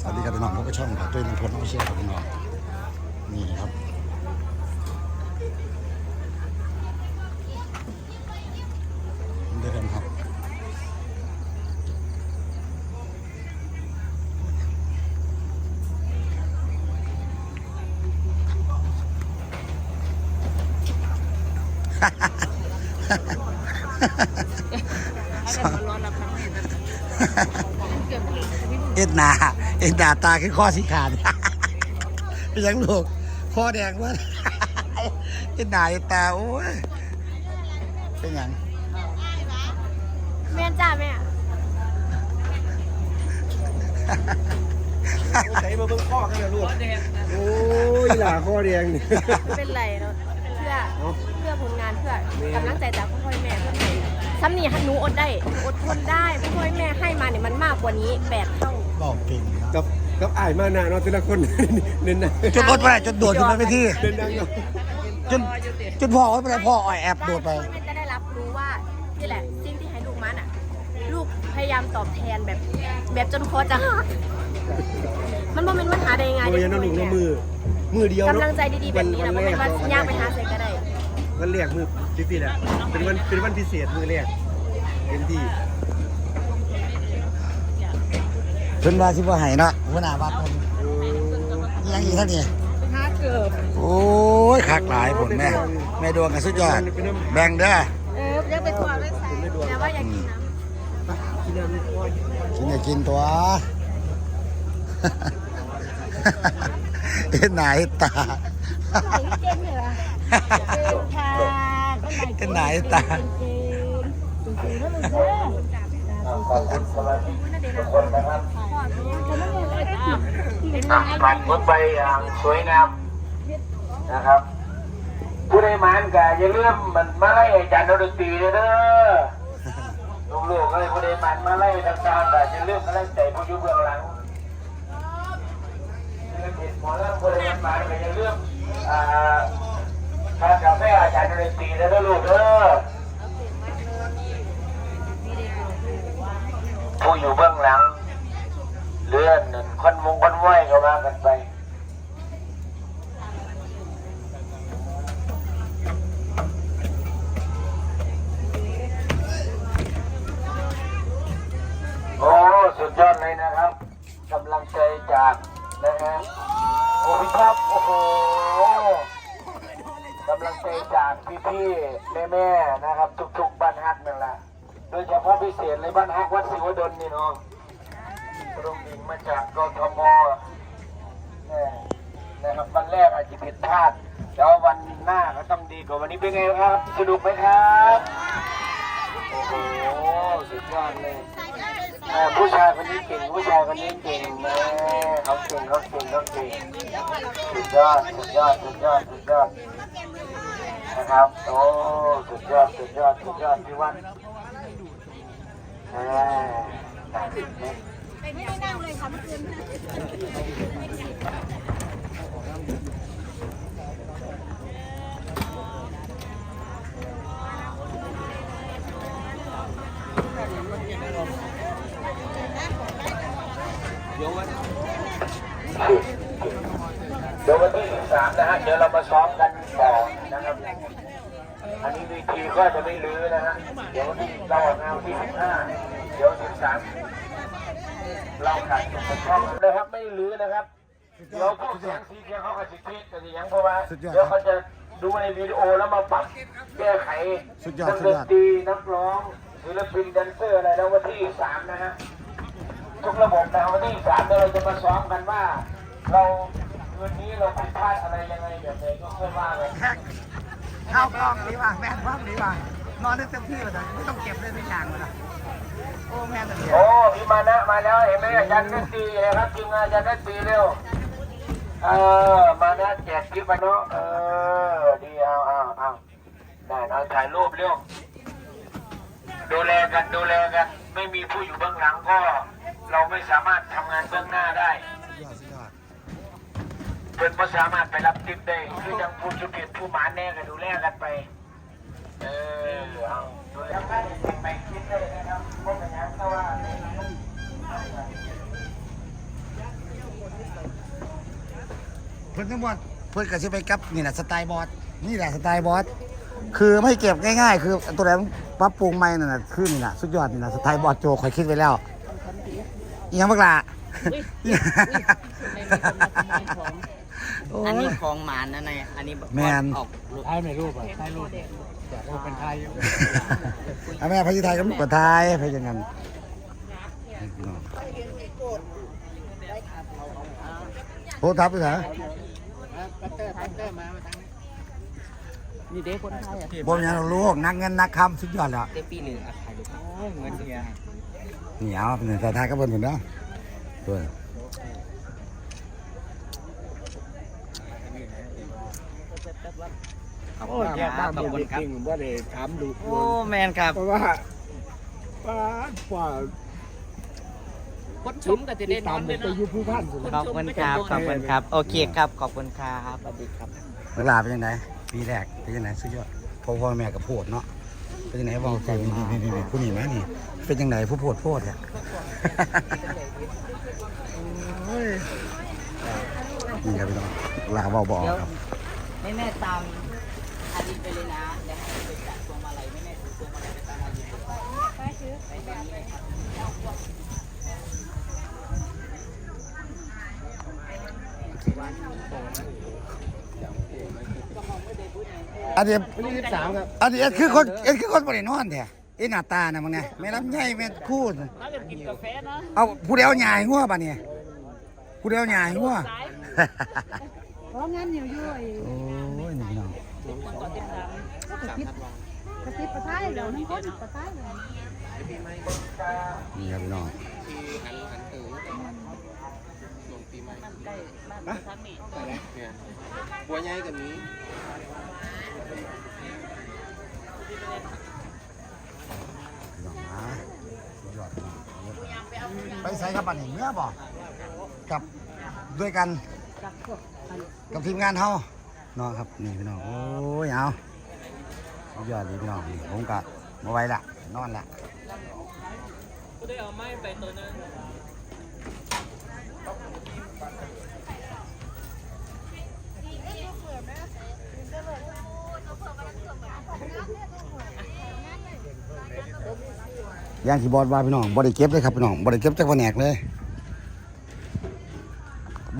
สวัสดีครับพี่น้องพวกก็ช่องครับตุ้ยลำพลน้องเชียร์ครับพี่น้องนี่ครับเดินครับเอ็ดหนา เอ็ดหนาตาคือข้อสีขาดเป็นยังลูกข้อแดงวะเอ็ดหนาเอ็ดตาโอ้ยเป็นหยังแม่จ้าแม่ใส่มาเบิ่งข้อกันเลยลูกโอ้ยหล่าข้อแดงนี่ไม่เป็นไรเนาะเพื่อเพื่อผลงานเพื่อกำลังใจจากพ่อแม่เพื่อนแม่ซ้ำนี่หนูอดได้หนูอดทนได้พ่อแม่ให้มาเนี่ยมันมากกว่านี้แปดเท่าบอกเก่งนะ กับกับอ้ายมานาเนาะแต่ละคน เน้นนะจนอดไปจนโดดขึ้นไปไม่ที่เน้นดังเนาะจนจนพ่อว่าไปไหนพ่ออ่อยแอบโดดไปพ่อแม่จะได้รับรู้ว่านี่แหละสิ่งที่ให้ลูกมันอะ ลูกพยายามตอบแทนแบบ แบบจนคอจะหักมันบ่เป็นปัญหาใดง่ายโอ้ยนั่นลูกเนาะมือ มือเดียวกำลัเนาะงใจดีๆแบบนี้นะบ่เป็นว่าสิย่างไปหาใส่ก็ได้วันแรกมือจริงๆแหละเป็นวันเป็นวันพิเศษมือแรกเต็มที่ เพิ่นว่าสิบ่ให้เนาะหัวหน้าวัดเพิ่นยังอีกเท่านี้โอ้ยคักหลายผลแม่แม่ดวงกันสุดยอด แบ่งเด้อเออเรียกไปทัวร์ไม่ใส่แต่ว่าอยากกินน้ำที่นั่นข้อกินอย่ากินตัวเห็นหน้าเห็นตาเก่งเหรอค่ะเห็นหน้าเห็นตาผ่านพ้นไปอย่างสวยงามนะครับ ผู้ใดมานกะอย่าลืมมันมาไล่อาจารย์ดนตรีเด้อลูกๆก็เลยผู้ใดมานมาไล่ต่างๆกะอย่าลืมมาไล่ใจผู้อยู่เบื้องหลังศิลปินหมอลำผู้ใดมานกะอย่าลืมอ่าทานกาแฟอาจารย์ดนตรีเด้อลูกเด้อผู้อยู่เบื้องหลัง เลื่อนนั่นคนมงคนไหวก็ว่ากันไปโอ้สุดยอดเลยนะครับกำลังใจจากนะฮะโอ้พี่ครับโอ้โหกำลังใจจากพี่ๆแม่ๆนะครับ ทุกๆบ้านฮักนั่นแหละโดยเฉพาะพิเศษเลยบ้านฮักวัดศิวดลนี่เนาะ รงดิ่งมาจากกทมนี่นะครับวันแรกอาจจะผิดพลาดแล้ววันหน้าก็ต้องดีกว่าวันนี้เป็นไงครับ สนุกไหมครับโอ้โหสุดยอดเลยผู้ชายคนนี้เก่งผู้ชายคนนี้เก่งแม่เขาเก่งเขาเก่งเขาเก่งสุดยอดสุดยอดสุดยอดสุดยอดนะครับโอ้สุดยอดสุดยอดสุดยอดพี่วันเออ ไม่ได้นั่งเลยค่ะเมื่อคืนเดี๋ยววันที่สามนะฮะ เดี๋ยวเรามาซ้อมกันต่อนะครับ อันนี้วีทีก็จะไม่ลื้อนะฮะ เดี๋ยววันที่เราออกงานวที่สิบห้าเดี๋ยวสิบสาม เราขาดจุดช่องนะครับไม่ลื้อนะครับเดี๋ยวพวกเสียงสีเขียวเขาก็สิคิดกันยังเพราะว่าสุดยอดเดี๋ยวเขาจะดูในวิดีโอแล้วมาปรับแก้ไขสุดยอดนักสุดดนยอดตรีนักร้องศิลปินแดนเซอร์อะไรแล้ววันที่สามนะฮะทุกระบบนะวันที่สามเราจะมาซ้อมกันว่า เราคืนนี้เราผิดพลาดอะไรยังไงแบบไหนก็ค่อยว่ากันข้าวกล้องดีว่ะแม่กล้องดีว่ะ นอนได้เต็มที่เลยไม่ต้องเก็บเลยทุกอย่างเลยนะโอ้แม่ตะเกียบโอ้พี่มานะมาแล้วเห็นไหมอาจารย์นักตีนะครับทีมงานอาจารย์นัตีเร็วเออมานะแจกคลิปมาเนาะเออดีเอาเอาเอาได้เอาถ่ายรูปเร็วดูแลกันดูแลกัน ไม่มีผู้อยู่เบื้องหลังก็ เราไม่สามารถทำงานเบื้องหน้าได้เพื่อนก็สามารถไปรับทิปได้คือยังผู้ชุดเกียรติผู้หมาแน่ก็ดูแลกันไป เออเอาแล้วก็ไปคิดเลยนะครับพวกอย่างนั้นก็ว่าพิ่นทั้งหมดเพิ่นก็สิไปกับนี่แหละสไตล์บอสนี่แหละสไตล์บอสคือไม่เก็บง่ายๆ คือตัวไหนปรับปรุงใหม่นั่นน่ะคือนี่น่ะสุดยอดนี่น่ะสไตล์บอสโจข่อยคิดไว้แล้วอีหยังบักล่ะโอ้อันย นี้ของหมานนะนายอันนี้แมน ออกลูก ถ่ายไม่รูปอะถ่ายรูปอยากรูปเป็นไทยอยู่เอาแม่พายิไทยกับลูกกระทายพายังงั้นโอ้ทับไปเหรอนี่เด็กคนไทยอะบ่มีหยังหรอกลูกนักเงินนักคำสุดยอดแล้วเด็กปีหนึ่งอะถ่ายรูปเงินเนี่ยนี่เอาเป็นสายทายกับเพิ่นพุ่นเนาะตัว ขอบคุณครับขอบคุณครับว่าได้ถามดูโอ้แมนครับเพราะว่าป้าว่าคนชมก็จะได้นตาอมนไปด้วยอยู่ผู้พันสุดขอบคุณครับขอบคุณครับโอเคครับขอบคุณครับสวัสดีครับ เวลาเป็นยังไงปีแรกเป็นยังไงสุดยอดพ่อพ่อแม่กับโพดเนาะเป็นยังไงบอกใจนี่นี่นี่นี่ผู้นี้ไหมนี่ เป็นยังไงผู้โพดโพดเนี่ยนี่ครับพี่น้องลาเบาบอกครับ ไม่แม่ตามอาดิตไปเลยนะเดี๋ยวให้ไปจัดพวงมาลัยไม่แม่ถือพวงมาลัยไปตามอาดิตไปซื้อไปตามเลยครับอันนี้วันที่สามครับอันนี้เอ็ดคือคนอ็ดคือคนบริโนอนแท้ไอ้หน้าตาน่ะมึงไงแม่ลำไยแม่คูดเอาผู้เดียวใหญ่หัวป่ะเนี่ยผู้เดียวใหญ่หัว เพราะงั้นอยู่อยู่ไอ้โอ้ยนี่พี่น้องกระติบกระติบประท้ายเดี๋ยวน้ำข้นประท้ายเลยนี่ครับพี่น้องหัวใหญ่กับนี้พี่น้องนะยอดไปใส่ครับบัดนี้เมื่อบ่กับด้วยกันกับพว กอับทีมงานเฮาเนาะครับนี่พี่น้องโอ้ยเอาสุดยอดเลยพี่น้องนี่ผมก็มาไว้ละนอนละอย่างที่บอสว่าพี่น้องบอได้เก็บเลยครับพี่น้องบอได้เก็บจากแผนกเลย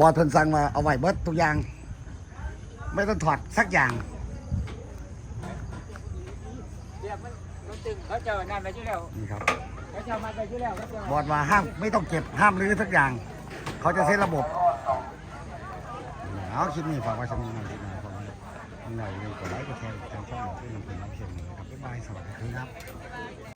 บอสเพิ่นสั่งมาเอาไว้เบิดทุกอย่าง ไม่ต้องถอดสักอย่างเดี๋ยวมันมันตึงเขาเจอนั่นไปอยู่แล้วนี่ครับเขาจะมาไปอยู่แล้วเขาจะบอสว่าห้ามไม่ต้องเก็บห้ามรื้อสักอย่าง เขาจะเซตระบบเอาคลิปนี้ฝากไว้สำหรับน้องที่มาขอบคุณท่านใดเลยกดไลค์กดแชร์ทางช่องของที่นำเป็นน้องเชียงนะครับบ๊ายบายสวัสดีครับ